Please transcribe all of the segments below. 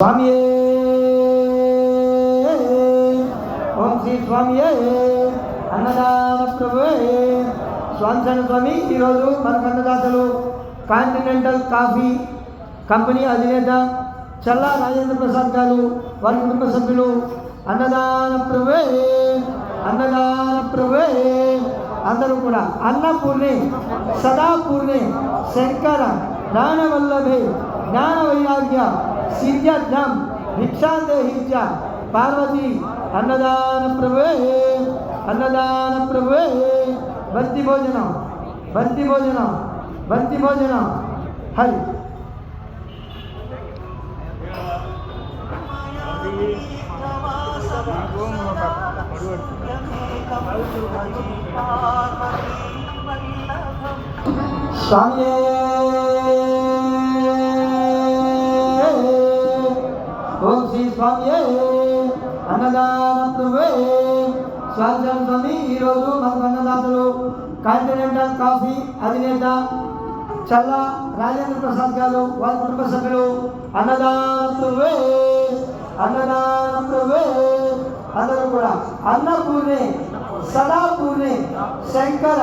స్వామియే ఓం శ్రీ స్వామియే అన్నదాన ప్రభువే స్వామిచంద్ర స్వామి ఈరోజు మనకు అన్నదాతలు కాంటినెంటల్ కాఫీ కంపెనీ అధినేత చల్లా రాజేంద్ర ప్రసాద్ గారు వారి కుటుంబ సభ్యులు అన్నదాన ప్రభువే అన్నదాన ప్రభువే అందరూ కూడా అన్నపూర్ణి సదాపూర్ణి శంకర జ్ఞానవల్లభే జ్ఞాన వైరాగ్య సిద్ధ్యర్థం భిక్షాందేహిత్య పార్వతి అన్నదాన ప్రభువే అన్నదాన ప్రభువే బంతి భోజనం బంతి భోజనం బంతి భోజనం హరి స్వామియే ఓం శ్రీ స్వామియే అన్నదాన ప్రభువే స్వామి ఈరోజు మనకు అన్నదాతలు కాంటినెంటల్ కాఫీ అధినేత చల్ల రాజేంద్ర ప్రసాద్ గారు వారి కుటుంబ సభ్యులు అన్నదాన ప్రభువే అందరూ కూడా అన్నపూర్ణే సదాపూర్ణే శంకర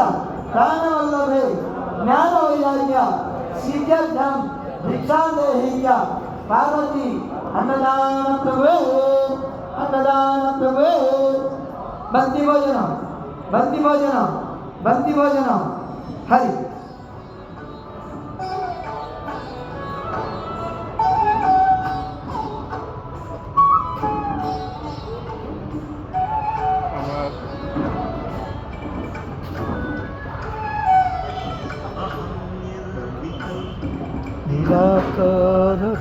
ప్రాణవల్లభే జ్ఞాన వైరాగ్య సిద్ధ్యర్థం భిక్షాందేహిత్య పార్వతి అన్నదాన ప్రభు అన్నదాన ప్రభు. భక్తి భోజనం భక్తి భోజనం భక్తి భోజనం. Hari.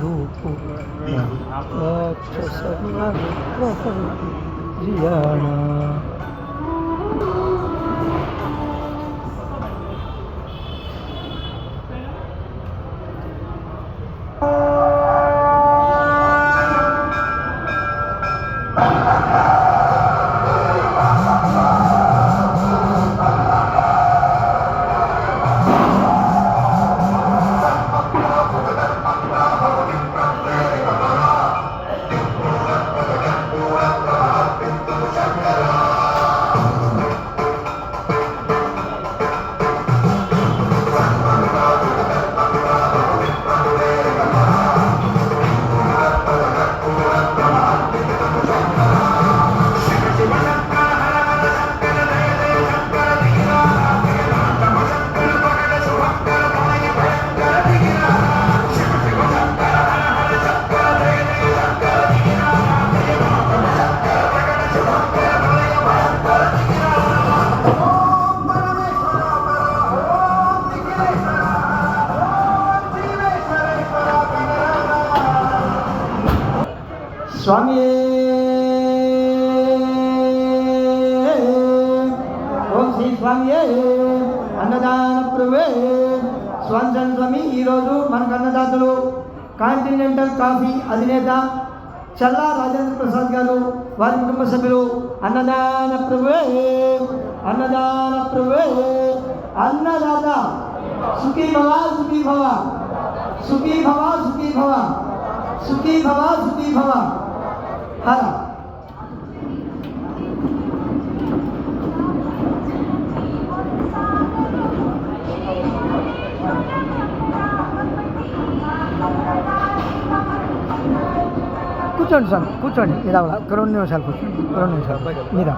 rupo Ma lakshasana lakshana Jiyana స్వామి. ఓం శ్రీ స్వామి. అన్నదాన ప్రభువే స్వామిచంద్ర స్వామి ఈరోజు మనకు అన్నదాతలు కాంటినెంటల్ కాఫీ అధినేత చల్లా రాజేంద్ర ప్రసాద్ గారు వారి కుటుంబ సభ్యులు. అన్నదాన ప్రభువే అన్నదాన ప్రభువే అన్నదాత సుఖీ భవ సుఖీ భవ. సుఖీ భవ సుఖీ భవ. సుఖీ భవ సుఖీ భవ. హర కూర్చోండి స్వామి కూర్చోండి మీద ఒక రెండు నిమిషాలు కూర్చోండి రెండు నిమిషాలు మీద